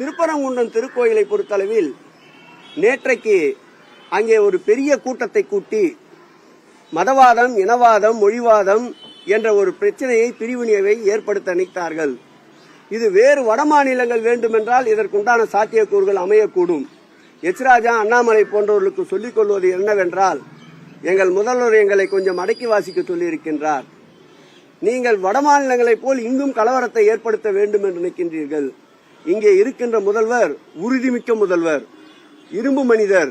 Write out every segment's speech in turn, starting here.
திருப்பரங்குன்றம் திருக்கோயிலை பொறுத்தளவில் நேற்றைக்கு அங்கே ஒரு பெரிய கூட்டத்தை கூட்டி மதவாதம் இனவாதம் மொழிவாதம் என்ற ஒரு பிரச்சனையை பிரிவினையை ஏற்படுத்த நினைத்தார்கள். இது வேறு வட மாநிலங்கள் வேண்டுமென்றால் இதற்குண்டான சாத்தியக்கூறுகள் அமையக்கூடும். எச்ராஜா அண்ணாமலை போன்றவர்களுக்கு சொல்லிக் கொள்வது என்னவென்றால் எங்கள் முதல்வர் எங்களை கொஞ்சம் அடக்கி வாசிக்க சொல்லியிருக்கின்றார். நீங்கள் வட மாநிலங்களைப் போல் இங்கும் கலவரத்தை ஏற்படுத்த வேண்டும் என்று நினைக்கின்றீர்கள். இங்கே இருக்கின்ற முதல்வர் உறுதிமிக்க முதல்வர் இரும்பு மனிதர்.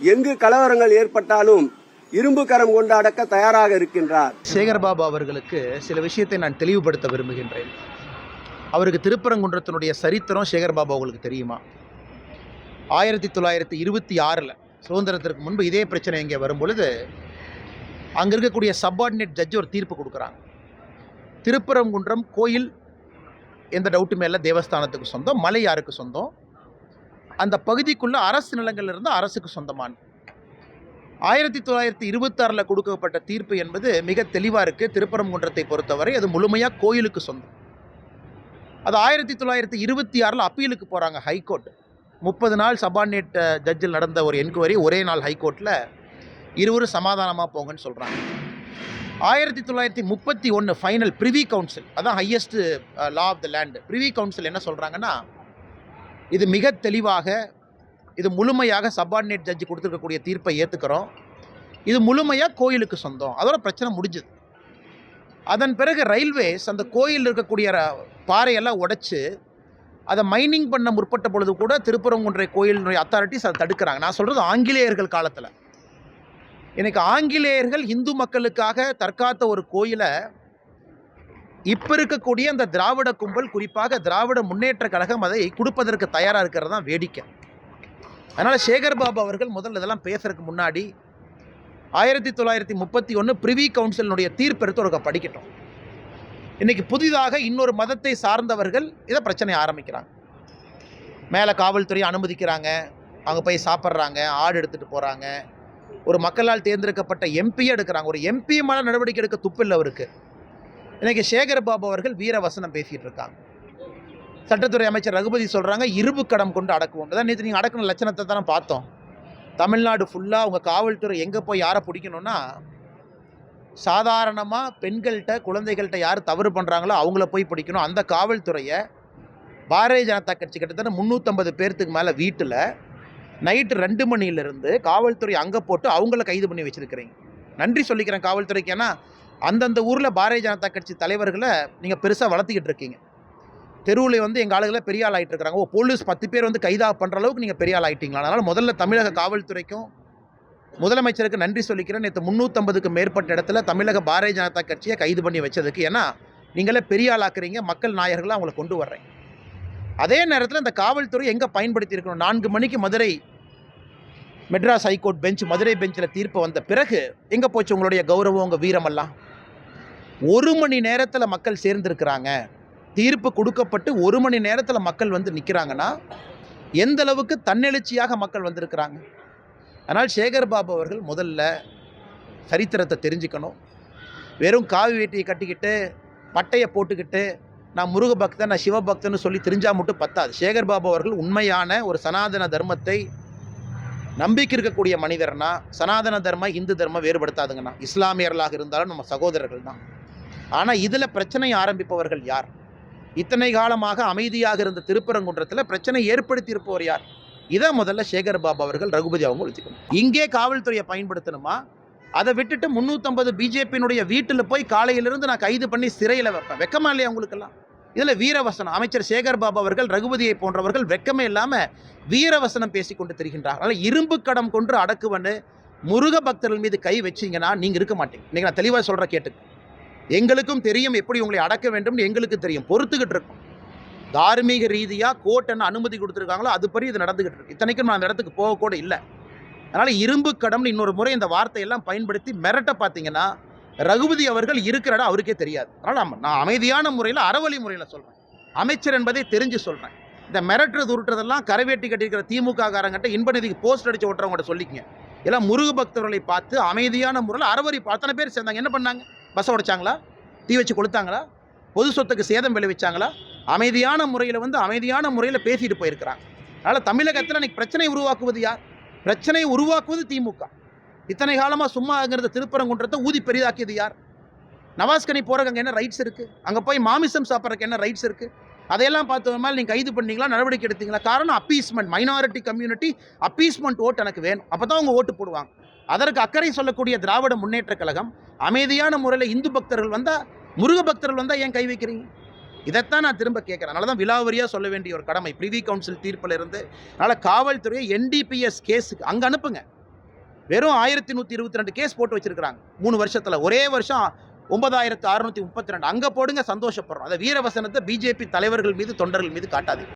எங்கு கலவரங்கள் ஏற்பட்டாலும் இரும்பு கரம் கொண்டு அடக்க தயாராக இருக்கின்றார். சேகர்பாபு அவர்களுக்கு சில விஷயத்தை நான் தெளிவுபடுத்த விரும்புகின்றேன். அவருக்கு திருப்பரங்குன்றத்தினுடைய சரித்திரம் சேகர்பாபு அவங்களுக்கு தெரியுமா? ஆயிரத்தி தொள்ளாயிரத்தி இருபத்தி ஆறில் சுதந்திரத்திற்கு முன்பு இதே பிரச்சனை இங்கே வரும்பொழுது அங்கே இருக்கக்கூடிய சப்பார்டினேட் ஜட்ஜ் ஒரு தீர்ப்பு கொடுக்குறாங்க திருப்பரங்குன்றம் கோயில் எந்த டவுட்டுமே இல்லை தேவஸ்தானத்துக்கு சொந்தம் மலை யாருக்கு சொந்தம்? அந்த பகுதிக்குள்ள அரசு நிலங்கள் இருந்து அரசுக்கு சொந்தமான. ஆயிரத்தி தொள்ளாயிரத்தி இருபத்தாறில் கொடுக்கப்பட்ட தீர்ப்பு என்பது மிக தெளிவாக இருக்குது திருப்பரங்குன்றத்தை பொறுத்தவரை அது முழுமையாக கோயிலுக்கு சொந்தம். அது ஆயிரத்தி தொள்ளாயிரத்தி இருபத்தி ஆறில் அப்பீலுக்கு போகிறாங்க ஹைகோர்ட். முப்பது நாள் சபார்டினேட் ஜட்ஜில் நடந்த ஒரு என்கொயரி ஒரே நாள் ஹைகோர்ட்டில் இருவரும் சமாதானமாக போங்கன்னு சொல்கிறாங்க ஆயிரத்தி தொள்ளாயிரத்தி முப்பத்தி ஒன்று ஃபைனல் ப்ரிவி கவுன்சில் அதான் highest law of the land privy council என்ன சொல்கிறாங்கன்னா இது மிக தெளிவாக இது முழுமையாக சப்பார்டினேட் ஜட்ஜி கொடுத்துருக்கக்கூடிய தீர்ப்பை ஏற்றுக்கிறோம் இது முழுமையாக கோயிலுக்கு சொந்தம். அதோட பிரச்சனை முடிஞ்சுது. அதன் பிறகு ரயில்வேஸ் அந்த கோயில் இருக்கக்கூடிய பாறையெல்லாம் உடைச்சி அதை மைனிங் பண்ண முற்பட்ட பொழுது கூட திருப்பரங்குன்றை கோயிலினுடைய அத்தாரிட்டிஸ் அதை தடுக்கிறாங்க. நான் சொல்கிறது ஆங்கிலேயர்கள் காலத்தில். எனக்கு ஆங்கிலேயர்கள் இந்து மக்களுக்காக தற்காத்த ஒரு கோயிலை இப்போ இருக்கக்கூடிய அந்த திராவிட கும்பல் குறிப்பாக திராவிட முன்னேற்ற கழகம் அதை கொடுப்பதற்கு தயாராக இருக்கிறது தான் வேடிக்கை. அதனால் சேகர் பாபு அவர்கள் முதல்ல இதெல்லாம் பேசுறதுக்கு முன்னாடி ஆயிரத்தி தொள்ளாயிரத்தி முப்பத்தி ஒன்று பிரிவி கவுன்சிலினுடைய தீர்ப்பெடுத்து ஒரு படிக்கட்டும். இன்றைக்கி புதிதாக இன்னொரு மதத்தை சார்ந்தவர்கள் இதை பிரச்சனை ஆரம்பிக்கிறாங்க. மேலே காவல்துறை அனுமதிக்கிறாங்க. அவங்க போய் சாப்பிட்றாங்க. ஆடு எடுத்துகிட்டு போகிறாங்க ஒரு மக்களால் தேர்ந்தெடுக்கப்பட்ட எம்பியை எடுக்கிறாங்க. ஒரு எம்பியுமான நடவடிக்கை எடுக்க துப்பில்லை அவருக்கு. இன்றைக்கி சேகர் பாபு அவர்கள் வீரவசனம் பேசிகிட்டு இருக்காங்க. சட்டத்துறை அமைச்சர் ரகுபதி சொல்கிறாங்க இருபு கடம் கொண்டு அடக்குவோம். தான் நேற்று நீங்கள் அடக்கின லட்சணத்தை தானே பார்த்தோம். தமிழ்நாடு ஃபுல்லாக உங்கள் காவல்துறை எங்கே போய் யாரை பிடிக்கணும்னா சாதாரணமாக பெண்கள்கிட்ட குழந்தைகள்கிட்ட யார் தவறு பண்ணுறாங்களோ அவங்கள போய் பிடிக்கணும். அந்த காவல்துறையை பாரதிய ஜனதா கட்சி கிட்டத்தட்ட முந்நூற்றம்பது பேர்த்துக்கு மேலே வீட்டில் நைட்டு ரெண்டு மணியிலிருந்து காவல்துறை அங்கே போட்டு அவங்கள கைது பண்ணி வச்சுருக்கிறீங்க. நன்றி சொல்லிக்கிறேன் காவல்துறைக்கு. ஏன்னா அந்தந்த ஊரில் பாரதிய ஜனதா கட்சி தலைவர்களை நீங்கள் பெருசாக வளர்த்துக்கிட்டு இருக்கீங்க. தெருவில் வந்து எங்கள் ஆளுகளை பெரிய ஆள் ஆகிட்டு இருக்கிறாங்க ஓ போலீஸ் பத்து பேர் வந்து கைதாக பண்ணுற அளவுக்கு நீங்கள் பெரிய ஆள் ஆகிட்டீங்களா அதனால் முதல்ல தமிழக காவல்துறைக்கும் முதலமைச்சருக்கு நன்றி சொல்லிக்கிறேன். நேற்று முந்நூற்றம்பதுக்கு மேற்பட்ட இடத்துல தமிழக பாரதிய ஜனதா கட்சியை கைது பண்ணி வச்சதுக்கு. ஏன்னா நீங்களே பெரிய ஆளாக்குறீங்க மக்கள் நாயர்களாக அவங்கள கொண்டு வர்றேன். அதே நேரத்தில் இந்த காவல்துறை எங்கே பயன்படுத்தி இருக்கணும்? நான்கு மணிக்கு Madurai Madras high court bench Madurai பெஞ்சில் தீர்ப்பு வந்த பிறகு எங்கே போச்சு உங்களுடைய கௌரவம் உங்கள் வீரமெல்லாம்? ஒரு மணி நேரத்தில் மக்கள் சேர்ந்துருக்கிறாங்க. தீர்ப்பு கொடுக்கப்பட்டு ஒரு மணி நேரத்தில் மக்கள் வந்து நிற்கிறாங்கன்னா எந்த அளவுக்கு தன்னெழுச்சியாக மக்கள் வந்திருக்கிறாங்க? அதனால் சேகர் பாபு அவர்கள் முதல்ல சரித்திரத்தை தெரிஞ்சுக்கணும். வெறும் காவி வேட்டியை கட்டிக்கிட்டு பட்டையை போட்டுக்கிட்டு நான் முருக பக்தன் நான் சிவபக்தன்னு சொல்லி தெரிஞ்சால் மட்டும் பத்தாது. சேகர் பாபு அவர்கள் உண்மையான ஒரு சனாதன தர்மத்தை நம்பிக்கை இருக்கக்கூடிய மனிதர்னா சனாதன தர்ம இந்து தர்மம் வேறுபடுத்தாதுங்கண்ணா. இஸ்லாமியர்களாக இருந்தாலும் நம்ம சகோதரர்கள் தான் ஆனால் இதில் பிரச்சனை ஆரம்பிப்பவர்கள் யார்? இத்தனை காலமாக அமைதியாக இருந்த திருப்பரங்குன்றத்தில் பிரச்சனை ஏற்படுத்தி இருப்பவர் யார்? இதை முதல்ல சேகர் பாபு அவர்கள் ரகுபதி அவங்க ஒழிச்சுக்கணும். இங்கே காவல்துறையை பயன்படுத்தணுமா? அதை விட்டுட்டு முந்நூற்றம்பது பிஜேபியினுடைய வீட்டில் போய் காலையிலிருந்து நான் கைது பண்ணி சிறையில் வைப்பேன். வெக்கமா இல்லையா உங்களுக்கெல்லாம்? இதில் வீரவசனம். அமைச்சர் சேகர் பாபு அவர்கள் ரகுபதியை போன்றவர்கள் வெக்கமே இல்லாமல் வீரவசனம் பேசிக்கொண்டு தெரிகின்றார். அதனால் இரும்பு கடம் கொண்டு அடக்குவன்னு முருக பக்தர்கள் மீது கை வச்சீங்கன்னா நீங்கள் இருக்க மாட்டீங்க. நீங்கள் நான் தெளிவாக சொல்கிற கேட்டு எங்களுக்கும் தெரியும் எப்படி உங்களை அடக்க வேண்டும்னு எங்களுக்கு தெரியும். பொறுத்துக்கிட்டு இருக்கும். தார்மீக ரீதியாக கோர்ட் என்ன அனுமதி கொடுத்துருக்காங்களோ அதுபடி இது நடந்துகிட்டு இருக்கு. இத்தனைக்கும் நான் அந்த இடத்துக்கு போகக்கூட இல்லை. அதனால் இரும்பு கடம்னு இன்னொரு முறை இந்த வார்த்தையெல்லாம் பயன்படுத்தி மிரட்ட பார்த்தீங்கன்னா ரகுபதி அவர்கள் இருக்கிறடா அவருக்கே தெரியாது. அதனால் நான் அமைதியான முறையில் அறவழி முறையில் சொல்கிறேன் அமைச்சர் என்பதை தெரிஞ்சு சொல்கிறேன் இந்த மிரட்டுறது உருட்டுறதெல்லாம் கரவேட்டி கட்டியிருக்கிற திமுக காரங்கிட்ட இன்ப நிதிக்கு போஸ்ட் அடிச்சு ஓட்டுறவங்கள்ட்ட சொல்லிக்கங்க. எல்லாம் முருக பக்தர்களை பார்த்து அமைதியான முறையில் அறவழி அத்தனை பேர் சேர்ந்தாங்க. என்ன பண்ணாங்க? பஸ்ஸை உடைச்சாங்களா? தீ வச்சு கொளுத்தாங்களா? பொது சொத்துக்கு சேதம் விளைவிச்சாங்களா? அமைதியான முறையில் வந்து அமைதியான முறையில் பேசிட்டு போயிருக்கிறாங்க. அதனால் தமிழகத்தில் இன்னைக்கு பிரச்சனை உருவாக்குவது யார்? பிரச்சனை உருவாக்குவது திமுக. இத்தனை காலமாக சும்மாங்கிறத திருப்பரங்குன்றத்தை ஊதி பெரிதாக்கியது யார்? நவாஸ்கனி போகிறக்கு அங்கே என்ன ரைட்ஸ் இருக்குது அங்கே போய் மாமிசம் சாப்பிட்றதுக்கு என்ன ரைட்ஸ் இருக்குது அதையெல்லாம் பார்த்த மேலே நீங்கள் கைது பண்ணீங்களா? நடவடிக்கை எடுத்தீங்களா? காரணம் அப்பீஸ்மெண்ட் மைனாரிட்டி கம்யூனிட்டி அப்பீஸ்மெண்ட் ஓட்டு எனக்கு வேணும். அப்போ தான் அவங்க ஓட்டு போடுவாங்க. அதற்கு அக்கறை சொல்லக்கூடிய திராவிட முன்னேற்ற கழகம் அமைதியான முறையில் இந்து பக்தர்கள் வந்தால் முருக பக்தர்கள் வந்தால் ஏன் கை வைக்கிறீங்க? இதைத்தான் நான் திரும்ப கேட்குறேன். அதனால தான் விலாவரியாக சொல்ல வேண்டிய ஒரு கடமை. பிரிவி கவுன்சில் தீர்ப்பில் இருந்து அதனால் காவல்துறையை என்டிபிஎஸ் கேஸுக்கு அங்கே அனுப்புங்க. வெறும் ஆயிரத்தி நூற்றி இருபத்தி ரெண்டு கேஸ் போட்டு வச்சிருக்கிறாங்க. மூணு வருஷத்தில். ஒரே வருஷம் ஒன்பதாயிரத்து அறுநூற்றி முப்பத்தி ரெண்டு. அங்கே போடுங்க சந்தோஷப்படுறோம். அந்த வீரவசனத்தை பிஜேபி தலைவர்கள் மீது தொண்டர்கள் மீது காட்டாது